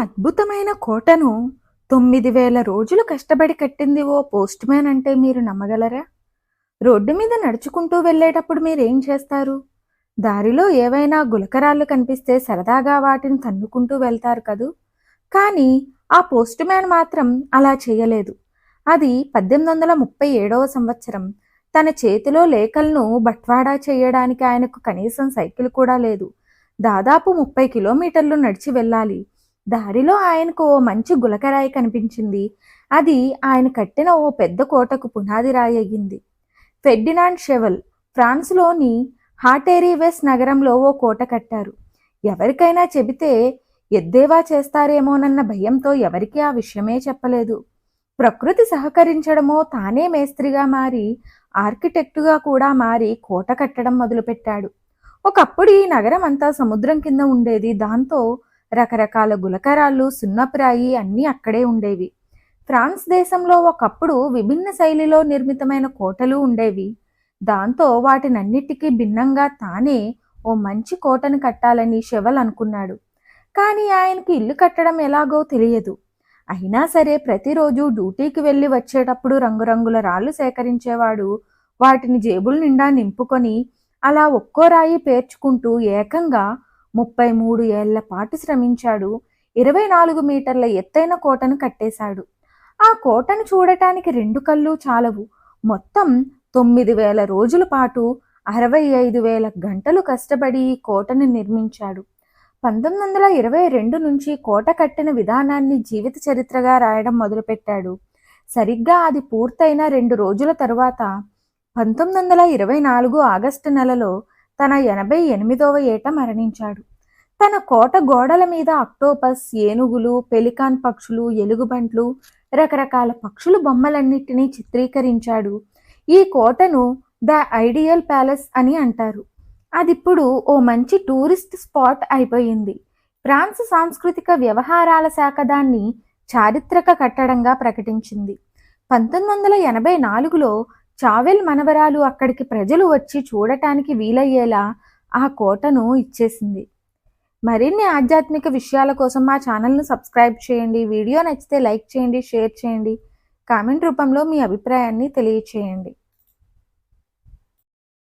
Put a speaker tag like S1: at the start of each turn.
S1: అద్భుతమైన కోటను తొమ్మిది వేల రోజులు కష్టపడి కట్టింది ఓ పోస్ట్ మ్యాన్ అంటే మీరు నమ్మగలరా? రోడ్డు మీద నడుచుకుంటూ వెళ్ళేటప్పుడు మీరేం చేస్తారు? దారిలో ఏవైనా గులకరాళ్ళు కనిపిస్తే సరదాగా వాటిని తన్నుకుంటూ వెళ్తారు కదూ? కానీ ఆ పోస్ట్ మ్యాన్ మాత్రం అలా చేయలేదు. అది పద్దెనిమిది వందల ముప్పై ఏడవ సంవత్సరం. తన చేతిలో లేఖలను బట్వాడా చేయడానికి ఆయనకు కనీసం సైకిల్ కూడా లేదు. దాదాపు ముప్పై కిలోమీటర్లు నడిచి వెళ్ళాలి. దారిలో ఆయనకు ఓ మంచి గులకరాయి కనిపించింది. అది ఆయన కట్టిన ఓ పెద్ద కోటకు పునాది రాయి అయ్యింది. ఫెర్డినాండ్ షెవల్ ఫ్రాన్స్లోని హాటేరీవెస్ నగరంలో ఓ కోట కట్టారు. ఎవరికైనా చెబితే ఎద్దేవా చేస్తారేమోనన్న భయంతో ఎవరికీ ఆ విషయమే చెప్పలేదు. ప్రకృతి సహకరించడమో తానే మేస్త్రిగా మారి ఆర్కిటెక్టుగా కూడా మారి కోట కట్టడం మొదలుపెట్టాడు. ఒకప్పుడు ఈ నగరం అంతా సముద్రం కింద ఉండేది. దాంతో రకరకాల గులకరాళ్ళు సున్నపురాయి అన్నీ అక్కడే ఉండేవి. ఫ్రాన్స్ దేశంలో ఒకప్పుడు విభిన్న శైలిలో నిర్మితమైన కోటలు ఉండేవి. దాంతో వాటినన్నిటికీ భిన్నంగా తానే ఓ మంచి కోటను కట్టాలని షెవల్ అనుకున్నాడు. కానీ ఆయనకి ఇల్లు కట్టడం ఎలాగో తెలియదు. అయినా సరే ప్రతిరోజు డ్యూటీకి వెళ్ళి వచ్చేటప్పుడు రంగురంగుల రాళ్ళు సేకరించేవాడు వాటిని జేబుల నిండా నింపుకొని అలా ఒక్కో రాయి పేర్చుకుంటూ ఏకంగా ముప్పై మూడు ఏళ్ళ పాటు శ్రమించాడు. ఇరవై నాలుగు మీటర్ల ఎత్తైన కోటను కట్టేశాడు. ఆ కోటను చూడటానికి రెండు కళ్ళు చాలవు. మొత్తం తొమ్మిది వేల రోజుల పాటు అరవై ఐదు వేల గంటలు కష్టపడి ఈ కోటను నిర్మించాడు. పంతొమ్మిది వందల ఇరవై రెండు నుంచి కోట కట్టిన విధానాన్ని జీవిత చరిత్రగా రాయడం మొదలుపెట్టాడు. సరిగ్గా అది పూర్తయిన రెండు రోజుల తరువాత పంతొమ్మిది వందల ఇరవై నాలుగు ఆగస్టు నెలలో తన ఎనభై ఎనిమిదవ ఏట మరణించాడు. తన కోట గోడల మీద అక్టోపస్ ఏనుగులు పెలికాన్ పక్షులు ఎలుగుబంట్లు రకరకాల పక్షుల బొమ్మలన్నిటినీ చిత్రీకరించాడు. ఈ కోటను ద ఐడియల్ ప్యాలెస్ అని అంటారు. అదిప్పుడు ఓ మంచి టూరిస్ట్ స్పాట్ అయిపోయింది. ఫ్రాన్స్ సాంస్కృతిక వ్యవహారాల శాఖ దాన్ని చారిత్రక కట్టడంగా ప్రకటించింది. పంతొమ్మిది వందల ఎనభై నాలుగులో చావెల్ మనవరాలు అక్కడికి ప్రజలు వచ్చి చూడటానికి వీలయ్యేలా ఆ కోటను ఇచ్చేసింది. మరిన్ని ఆధ్యాత్మిక విషయాల కోసం మా ఛానల్ను సబ్స్క్రైబ్ చేయండి వీడియో నచ్చితే లైక్ చేయండి షేర్ చేయండి కామెంట్ రూపంలో మీ అభిప్రాయాన్ని తెలియచేయండి.